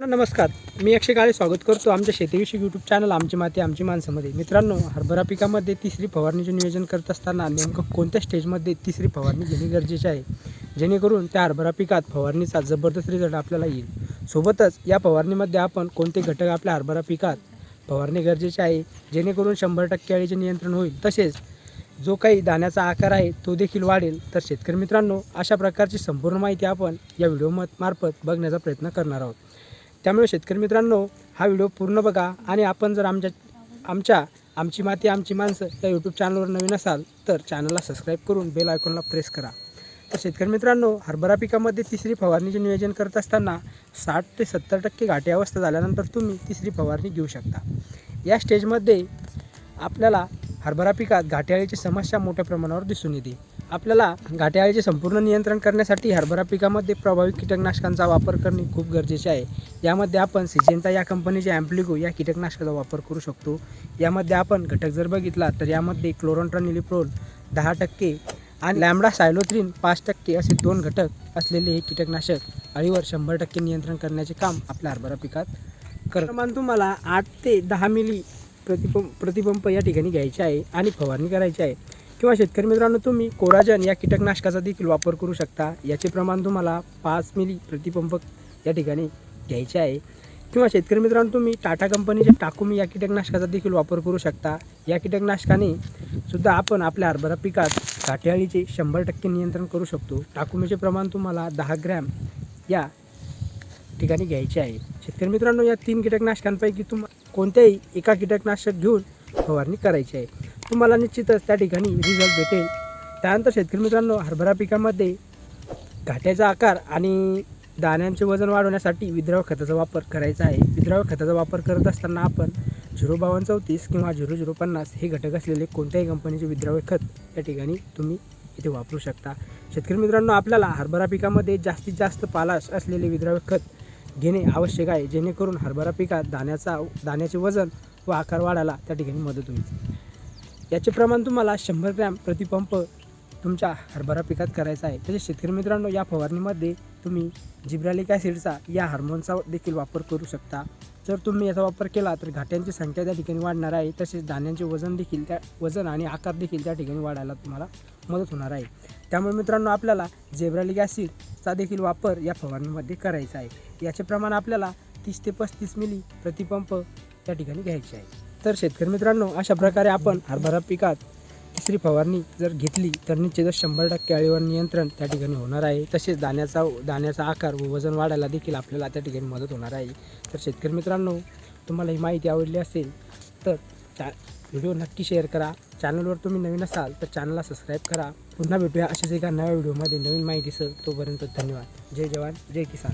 नमस्कार. मी अक्षय काळे स्वागत करतो आमच्या शेतीविषयी यूट्यूब चॅनल आमची माती आमची माणसामध्ये. मित्रांनो हरभरा पिकामध्ये तिसरी फवारणीचे नियोजन करत असताना नेमकं कोणत्या स्टेजमध्ये तिसरी फवारणी घेणे गरजेचे आहे? जेणेकरून त्या हरभरा पिकात फवारणीचा जबरदस्त रिझल्ट आपल्याला येईल. सोबतच या फवारणीमध्ये आपण कोणते घटक आपल्या हरभरा पिकात फवारणे गरजेचे आहे? जेणेकरून शंभर टक्के अळीचे नियंत्रण होईल. तसेच जो काही दाण्याचा आकार आहे तो देखील वाढेल. तर शेतकरी मित्रांनो अशा प्रकारची संपूर्ण माहिती आपण या व्हिडिओ मार्फत बघण्याचा प्रयत्न करणार आहोत. त्यामुळे शेतकरी मित्रांनो हा व्हिडिओ पूर्ण बघा आणि आपण जर आमच्या आमच्या आमची माती आमची माणसं या यूट्यूब चॅनलवर नवीन असाल तर चॅनलला सबस्क्राईब करून बेल आयकॉनला प्रेस करा. तर शेतकरी मित्रांनो हरभरा पिकामध्ये तिसरी फवारणीचे नियोजन करत असताना साठ ते सत्तर टक्के घाटी अवस्था झाल्यानंतर तुम्ही तिसरी फवारणी घेऊ शकता. या स्टेजमध्ये आपल्याला हरभरा पिकात घाटेआळीची समस्या मोठ्या प्रमाणावर दिसून येते. आपल्याला घाटेआळीचे संपूर्ण नियंत्रण करण्यासाठी हरभरा पिकामध्ये प्रभावी कीटकनाशकांचा वापर करणे खूप गरजेचे आहे. यामध्ये आपण सिजेंटा या कंपनीचे ॲम्प्लिगो या कीटकनाशकाचा वापर करू शकतो. यामध्ये आपण घटक जर बघितला तर यामध्ये क्लोरॉन्ट्रॉन निलिप्रोल दहा टक्के आणि लॅमडा सायलोथ्रिन पाच टक्के असे दोन घटक असलेले हे कीटकनाशक अळीवर शंभर टक्के नियंत्रण करण्याचे काम आपल्या हरभरा पिकात करमान तुम्हाला आठ ते दहा मिली प्रतिपंप प्रतिपंप या ठिकाणी घ्यायचे आहे आणि फवारणी करायची आहे. किंवा शेतकरी मित्रांनो तुम्ही कोराजन या कीटकनाशकाचा देखील वापर करू शकता. याचे प्रमाण तुम्हाला पाच मिली प्रतिपंप या ठिकाणी घ्यायचे आहे. किंवा शेतकरी मित्रांनो तुम्ही टाटा कंपनीचे टाकुमी या कीटकनाशकाचा देखील वापर करू शकता. या कीटकनाशकाने सुद्धा आपण आपल्या हरभरा पिकात काटेआळीचे शंभर टक्के नियंत्रण करू शकतो. टाकुमीचे प्रमाण तुम्हाला दहा ग्रॅम या ठिकाणी घ्यायचे आहे. शेतकरी मित्रांनो या तीन कीटकनाशकांपैकी तुम कोणत्याही एका कीटकनाशक घेऊन फवारणी करायची आहे. तुम्हाला निश्चितच त्या ठिकाणी रिझल्ट भेटेल. त्यानंतर शेतकरी मित्रांनो हरभरा पिकामध्ये घाट्याचा आकार आणि दाण्यांचे वजन वाढवण्यासाठी विद्राव खताचा वापर करायचा आहे. विद्राव खताचा वापर करत असताना आपण झिरो बावन्न चौतीस किंवा झिरो झिरो पन्नास हे घटक असलेले कोणत्याही कंपनीचे विद्राव्य खत या ठिकाणी तुम्ही इथे वापरू शकता. शेतकरी मित्रांनो आपल्याला हरभरा पिकामध्ये जास्तीत जास्त पालाश असलेले विद्राव्य खत घेणे आवश्यक आहे. जेणेकरून हरभरा पिकात दाण्याचा दाण्याचे वजन व आकार वाढायला त्या ठिकाणी मदत होईल. याचे प्रमाण तुम्हाला शंभर ग्रॅम प्रतिपंप तुमच्या हरभरा पिकात करायचा आहे. तसेच शेतकरी मित्रांनो या फवारणीमध्ये तुम्ही जिब्रॅलिक ॲसिडचा या हार्मोनचा देखील वापर करू शकता. जर तुम्ही याचा वापर केला तर घाट्यांची संख्या त्या ठिकाणी वाढणार आहे. तसेच धान्यांचे वजन देखील त्या वजन आणि आकार देखील त्या ठिकाणी वाढायला तुम्हाला मदत होणार आहे. त्यामुळे मित्रांनो आपल्याला जेब्रॅलिक ॲसिडचा देखील वापर या फवारणीमध्ये करायचा आहे. याचे प्रमाण आपल्याला तीस ते पस्तीस मिली प्रतिपंप त्या ठिकाणी घ्यायचे आहे. तर शेतकरी मित्रांनो अशा प्रकारे आपण हरभरा पिकात तिसरी फवारणी जर घेतली तर निश्चितच शंभर टक्के अळीवर नियंत्रण त्या ठिकाणी होणार आहे. तसेच दाण्याचा दाण्याचा आकार व वजन वाढायला देखील आपल्याला त्या ठिकाणी मदत होणार आहे. तर शेतकरी मित्रांनो तुम्हाला ही माहिती आवडली असेल तर चा व्हिडिओ नक्की शेअर करा. चॅनलवर तुम्ही नवीन असाल तर चॅनलला सबस्क्राईब करा. पुन्हा भेटूया अशाच एका नव्या व्हिडिओमध्ये नवीन माहितीसह. तोपर्यंत धन्यवाद. जय जवान जय किसान.